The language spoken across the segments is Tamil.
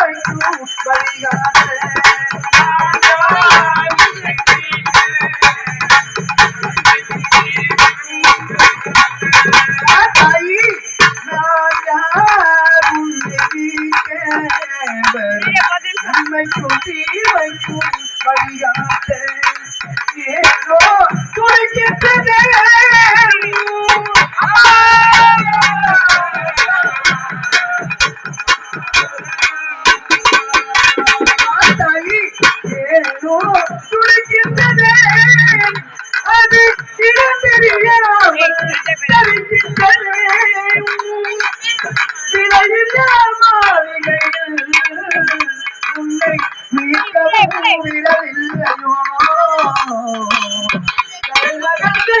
வைக்கும் வழிகாட்ட தாயி நான் விடவில்லையோ தலைநகத்தை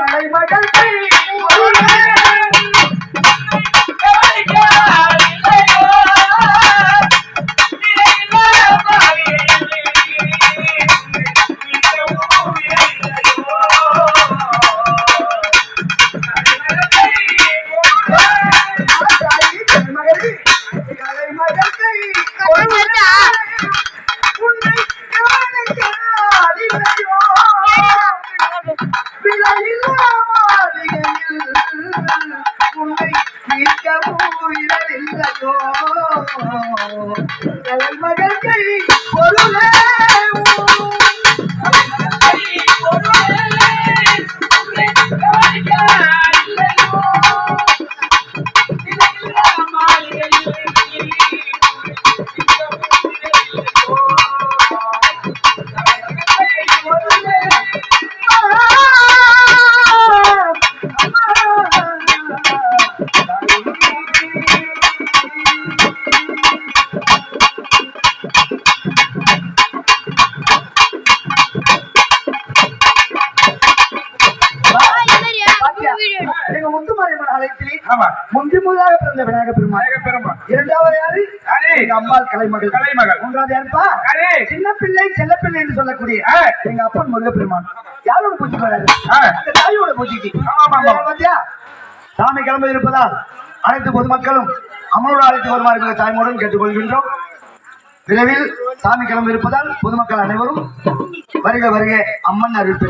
வீடியோ தலை உன்னை மீட்கவும் கை பொருளே எங்க முத்துமாரியம்மன் ஆலயத்திலே ஆமா. முந்தி முதலாக பிறந்த விநாயக பெருமாள். இரண்டாவது யாரு? எங்க அம்பாள் கலைமகள். கலைமகள். மூன்றாவது யாருப்பா? யாரு? சின்ன பிள்ளை செல்ல பிள்ளை என்று சொல்லக்கூடிய. எங்க அப்பன் முருகப்பெருமான். யாரோட பூஜைக்கு வராரு? ஆ. அந்த தாயோட பூஜைக்கு. ஆமா, ஆமா. பாத்தியா? சாமி கிளம்ப இருப்பதால் அனைத்து பொதுமக்களும் அம்மனோட அழைத்து வருமாறு தாய்மோடன் கேட்டுக்கொள்கின்றோம். விரைவில் சாமி கிளம்ப இருப்பதால் பொதுமக்கள் அனைவரும் வருக வருக. அம்மன் அறிவிப்பு